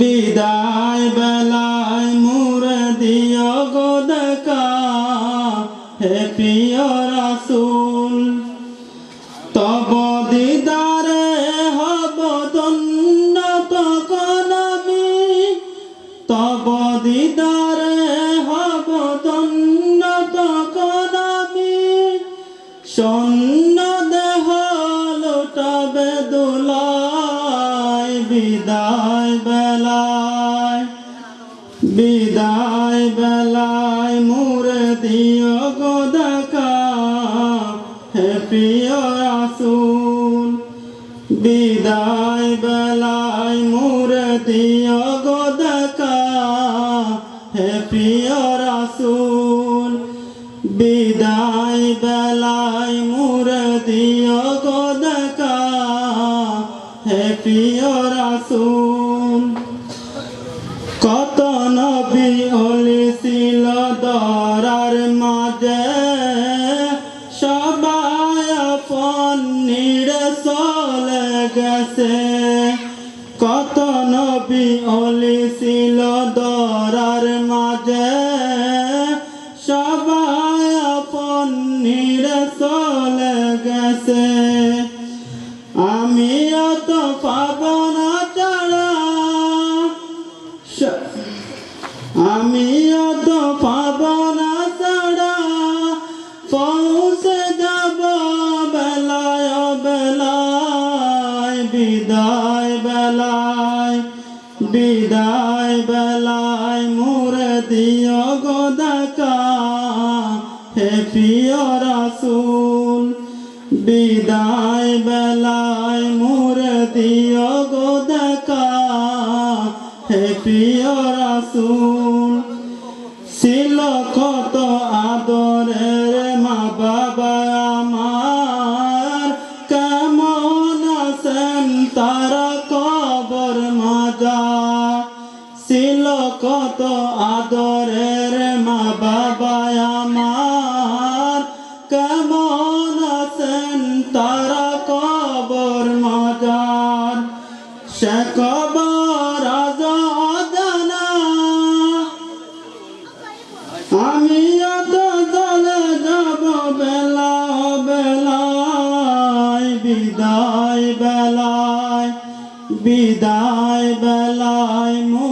বিদায় বেলায় মুরে দিও গো দেখা। হে প্রিয় রাসূল, তব দিদারে হব ধন্য তখন আমি। তব দিদারে হব ধন্য তখন আমি। সন্ন দেহ লোটাবে দোলায়, বিদায় বেলায়, বিদায় বেলায় মুরে দিও গো দেখা। হে প্রিয় রাসূল, বিদায় বেলায় মুরে দিও গো দেখা। হে প্রিয় রাসূল, বিদায় বেলায় মুরে দিও গো দেখা। হে প্রিয় রাসূল চলে গেছে। কত নবী অলি ছিল দরার মাঝে। সবাই আপন নিড়ে চলে গেছে। আমিও তো পাবো না স- আমিও বিদায় বেলায় বিদায় বেলায় মুরে দিও গো দেখা। হে প্রিয় রাসূল, বিদায় বেলায় মুরে দিও গো দেখা। হে প্রিয় রাসূল, ছিল কত আদরের মা বাবা বাবা আমার কেমন আছেন? তারা কবর মাজার। সে কবর আজানা আমি যাব বেলা বেলায়, বিদায় বেলায় বিদায় বেলায় মোরে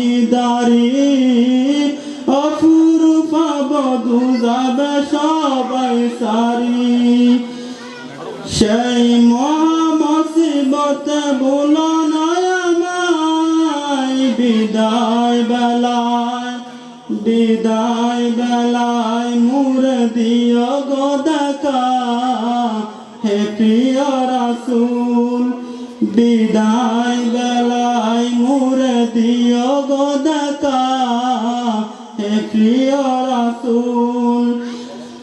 অপূর্ব বধু যাবে সবাই সারি। সেই মহামসিবতে বলো নয় বিদায় বেলায় বিদায় বেলায় মুরে দিও গো হে প্রিয় রাসূল। বিদায় বেলায় মুরে দিও গো দেখা। হে প্রিয় রাসূল,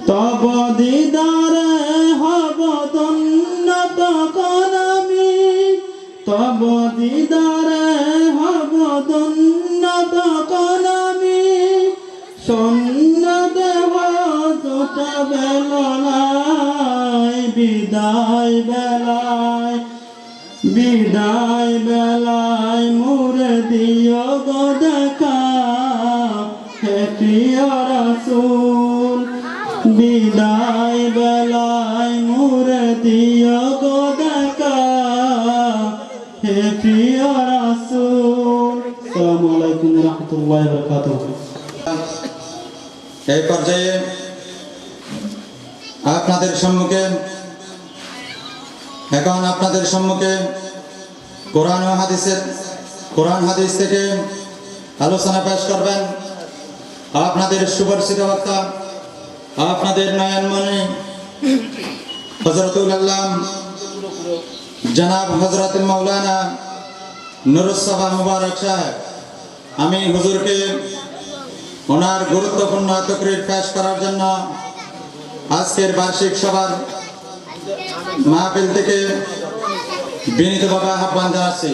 তব দিদারে হব তখন আমি। তব দিদারে হব তখন আমি। সন্ন দেহ জোটা বেলায়, বিদায় বেলায় বিদায় বেলায় মুরে দিও গো দেখা। হে প্রিয় রাসূল, বিদায় বেলায় মুরে দিও গো দেখা। হে প্রিয় রাসূল, আসসালামু আলাইকুম রহমতুল্লাহ বারাকাতুহু। এই পর্যায়ে আপনাদের সম্মুখে, এখন আপনাদের সম্মুখে কোরআন হাদিসের, কোরআন হাদিস থেকে আলোচনা পেশ করবেন। আপনাদের সুপরিচিত বক্তা, আপনাদের নয়নমণি হজরতুল আল্লাহ জনাব হজরত মৌলানা নুরুসভা মুবারক সাহেব। আমি হুজুরকে ওনার গুরুত্বপূর্ণ তকরির পেশ করার জন্য আজকের বার্ষিক সভার মাহফিল থেকে বিনীতভাবে আহ্বান জানাচ্ছি।